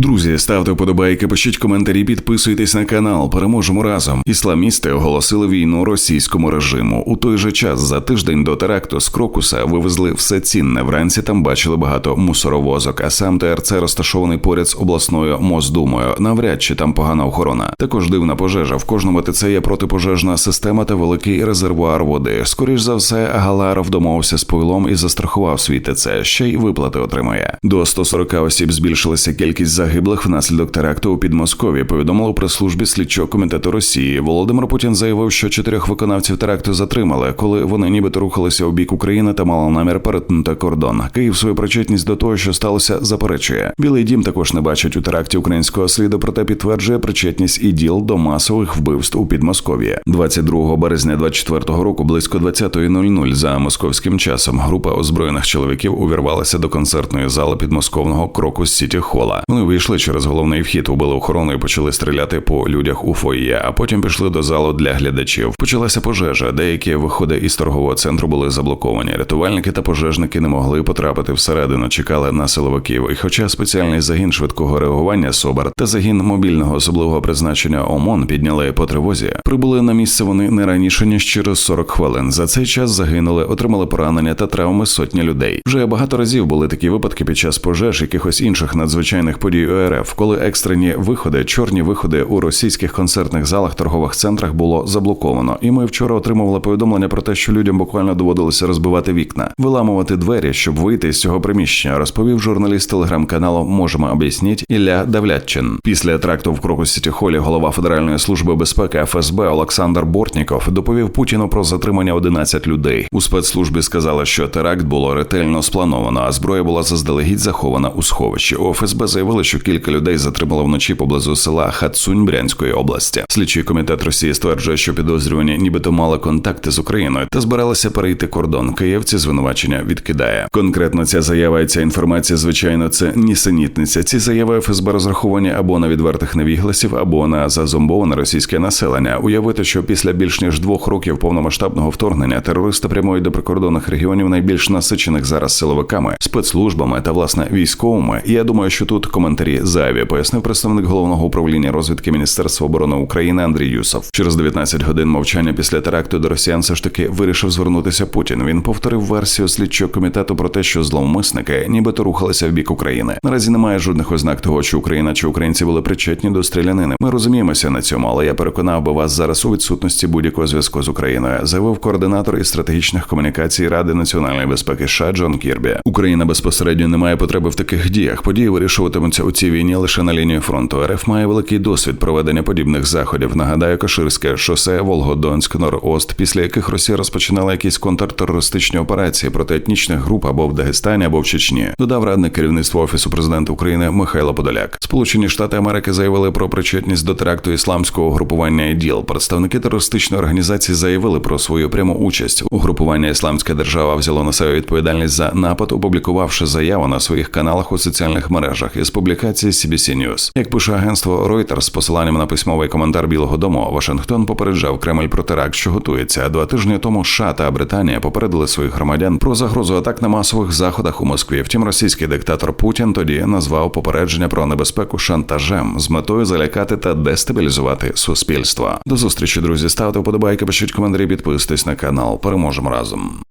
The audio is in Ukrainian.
Друзі, ставте вподобайки, пишіть коментарі, підписуйтесь на канал. Переможемо разом. Ісламісти оголосили війну російському режиму. У той же час за тиждень до теракту з Крокуса вивезли все цінне. Вранці там бачили багато мусоровозок. А сам ТРЦ розташований поряд з обласною Моздумою. Навряд чи там погана охорона. Також дивна пожежа. В кожному ТЦ є протипожежна система та великий резервуар води. Скоріш за все, Галаров домовився з Павлом і застрахував свій ТЦ. Ще й виплати отримає. До 140 осіб збільшилася кількість загиблих внаслідок теракту у Підмосков'ї. Повідомили про службі слідчого комітету Росії. Володимир Путін заявив, що чотирьох виконавців теракту затримали, коли вони нібито рухалися у бік України та мали намір перетнути кордон. Київ свою причетність до того, що сталося, заперечує. Білий дім також не бачить у теракті українського сліду, проте підтверджує причетність і діл до масових вбивств у Підмосков'ї. 22 березня 24 року, близько 20.00 за московським часом. Група озброєних чоловіків увірвалася до концертної зали підмосковного кроку Сіті Хола. Вони вийшли через головний вхід, убили охорону і почали стріляти по людях у фоє, а потім пішли до залу для глядачів. Почалася пожежа. Деякі виходи із торгового центру були заблоковані. Рятувальники та пожежники не могли потрапити всередину, чекали на силовиків. І хоча спеціальний загін швидкого реагування СОБАР та загін мобільного особливого призначення ОМОН підняли по тривозі, прибули на місце вони не раніше ніж через 40 хвилин. За цей час загинули, отримали поранення та травми сотні людей. Вже багато разів були такі випадки під час пожеж якихось інших надзвичайних подій РФ, коли екстрені виходи, чорні виходи у російських концертних залах, торгових центрах було заблоковано. І ми вчора отримували повідомлення про те, що людям буквально доводилося розбивати вікна, виламувати двері, щоб вийти з цього приміщення. Розповів журналіст телеграм-каналу Можемо об'ясніть Ілля Давлятчин. Після тракту в Крокус Сіті Холі голова Федеральної служби безпеки ФСБ Олександр Бортніков доповів Путіну про затримання 11 людей. У спецслужбі сказали, що теракт було ретельно сплановано, а зброя була заздалегідь захована у сховищі. У ФСБ заявили, що кілька людей затримало вночі поблизу села Хацунь Брянської області. Слідчий комітет Росії стверджує, що підозрювані нібито мали контакти з Україною та збиралися перейти кордон. Київці звинувачення відкидає. Конкретно ця заява і ця інформація, звичайно, це нісенітниця. Ці заяви ФСБ розраховані або на відвертих невігласів, або на зазомбоване російське населення. Уявити, що після більш ніж двох років повномасштабного вторгнення терористи прямують до прикордонних регіонів найбільш насичених зараз силовиками, спецслужбами та власне військовими. Я думаю, що тут коментарі зайві, пояснив представник головного управління розвідки Міністерства оборони України Андрій Юсов. Через 19 годин мовчання після теракту до росіян все ж таки вирішив звернутися Путін. Він повторив версію слідчого комітету про те, що зловмисники нібито рухалися в бік України. Наразі немає жодних ознак того, що Україна чи українці були причетні до стрілянини. Ми розуміємося на цьому, але я переконав би вас зараз у відсутності будь-якого зв'язку з Україною, заявив координатор із стратегічних комунікацій Ради національної безпеки США Джон Кірбі. Україна безпосередньо не має потреби в таких діях. Події вирішуватимуться у цій війні лише на лінії фронту. РФ має великий досвід проведення подібних заходів. Нагадаю, Каширське шосе, Волгодонськ, Нор-Ост, після яких Росія розпочинала якісь контртерористичні операції проти етнічних груп або в Дагестані, або в Чечні. Додав радник керівництва офісу президента України Михайло Подоляк. Сполучені Штати Америки заявили про причетність до теракту ісламського угрупування ІДІЛ. Представники терористичної організації заявили про свою пряму участь. Угрупування Ісламська держава взяло на себе відповідальність за напад, опублікувавши заяву на своїх каналах у соціальних мережах із публікації CBC News. Як пише агентство Reuters з посиланням на письмовий коментар Білого Дому, Вашингтон попереджав Кремль про теракт, що готується. Два тижні тому США та Британія попередили своїх громадян про загрозу атак на масових заходах у Москві. Втім, російський диктатор Путін тоді назвав попередження про небезпеку шантажем з метою залякати та дестабілізувати суспільство. До зустрічі, друзі. Ставте вподобайки, пишіть коментарі, підписуйтесь на канал. Переможемо разом.